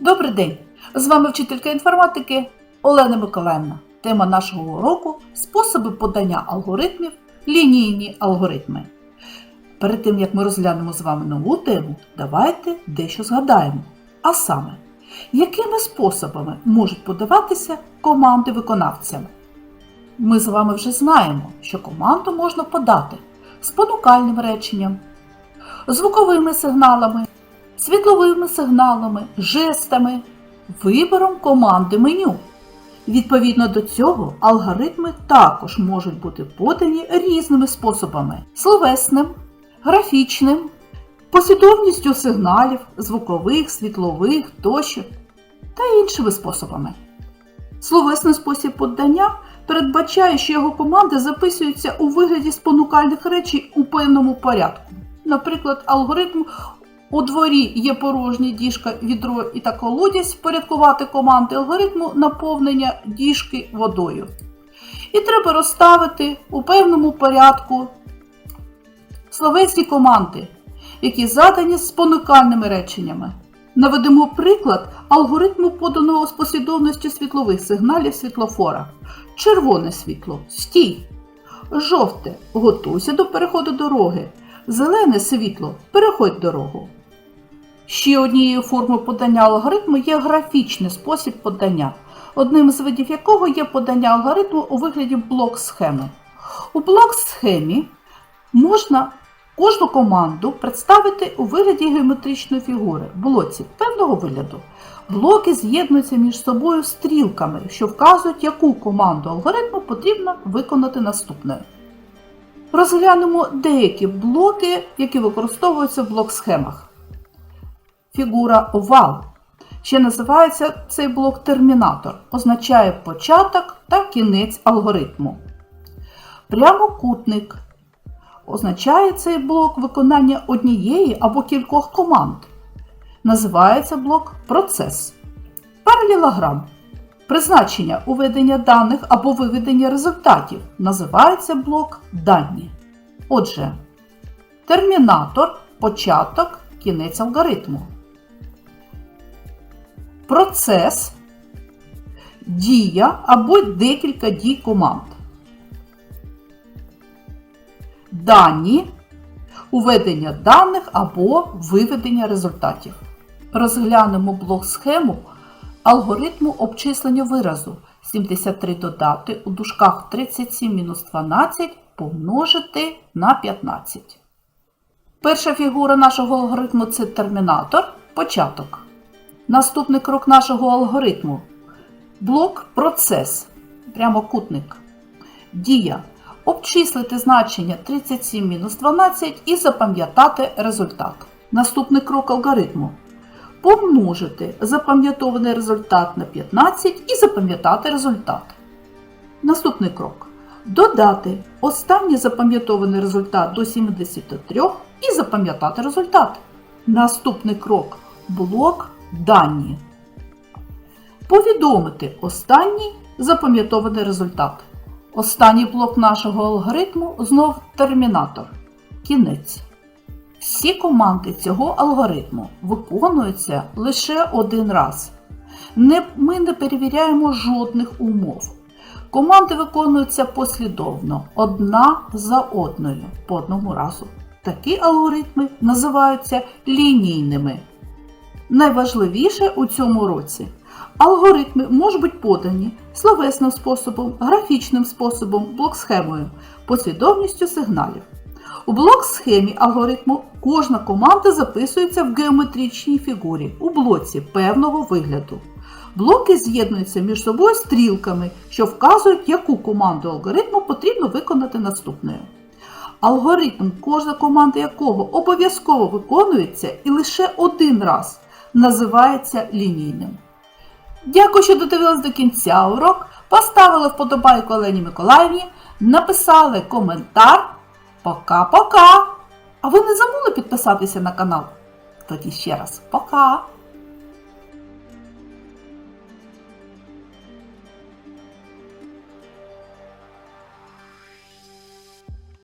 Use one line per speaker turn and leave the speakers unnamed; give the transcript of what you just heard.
Добрий день! З вами вчителька інформатики Олена Миколаївна. Тема нашого уроку способи подання алгоритмів, лінійні алгоритми. Перед тим як ми розглянемо з вами нову тему, давайте дещо згадаємо. А саме, якими способами можуть подаватися команди виконавцям? Ми з вами вже знаємо, що команду можна подати спонукальним реченням, звуковими сигналами, світловими сигналами, жестами, вибором команди меню. Відповідно до цього, алгоритми також можуть бути подані різними способами: словесним, графічним, послідовністю сигналів, звукових, світлових тощо та іншими способами. Словесний спосіб подання передбачає, що його команди записуються у вигляді спонукальних речей у певному порядку. Наприклад, алгоритм у дворі є порожня діжка, відро і та колодязь впорядкувати команди алгоритму наповнення діжки водою. І треба розставити у певному порядку словесні команди, які задані спонукальними реченнями. Наведемо приклад алгоритму поданого з послідовністю світлових сигналів світлофора. Червоне світло стій. Жовте готуйся до переходу дороги. Зелене світло переходь дорогу. Ще однією формою подання алгоритму є графічний спосіб подання, одним з видів якого є подання алгоритму у вигляді блок-схеми. У блок-схемі можна кожну команду представити у вигляді геометричної фігури блоці певного вигляду. Блоки з'єднуються між собою стрілками, що вказують, яку команду алгоритму потрібно виконати наступною. Розглянемо деякі блоки, які використовуються в блок-схемах. Фігура овал. Ще називається цей блок термінатор, означає початок та кінець алгоритму. Прямокутник означає цей блок виконання однієї або кількох команд. Називається блок процес. Паралелограм. Призначення уведення даних або виведення результатів називається блок дані. Отже, термінатор початок, кінець алгоритму. Процес дія або декілька дій команд. Дані уведення даних або виведення результатів. Розглянемо блок схему алгоритму обчислення виразу 73 додати у дужках 37 мінус 12 помножити на 15. Перша фігура нашого алгоритму це термінатор початок. Наступний крок нашого алгоритму блок процес, прямокутник. Дія. Обчислити значення 37 мінус 12 і запам'ятати результат. Наступний крок алгоритму. Помножити запам'ятований результат на 15 і запам'ятати результат. Наступний крок. Додати останній запам'ятований результат до 73 і запам'ятати результат. Наступний крок блок дані. Повідомити останній запам'ятований результат. Останній блок нашого алгоритму знов термінатор. Кінець. Всі команди цього алгоритму виконуються лише один раз. Не, ми не перевіряємо жодних умов. Команди виконуються послідовно, одна за одною по одному разу. Такі алгоритми називаються лінійними. Найважливіше у цьому році алгоритми можуть бути подані словесним способом, графічним способом, блок-схемою, послідовністю сигналів. У блок-схемі алгоритму кожна команда записується в геометричній фігурі у блоці певного вигляду. Блоки з'єднуються між собою стрілками, що вказують, яку команду алгоритму потрібно виконати наступною. Алгоритм, кожна команда якого обов'язково виконується і лише один раз називається лінійним. Дякую, що додивились до кінця урок. Поставили вподобайку Олені Миколаївні, написали коментар. Пока-пока! А ви не забули підписатися на канал? Тоді ще раз пока!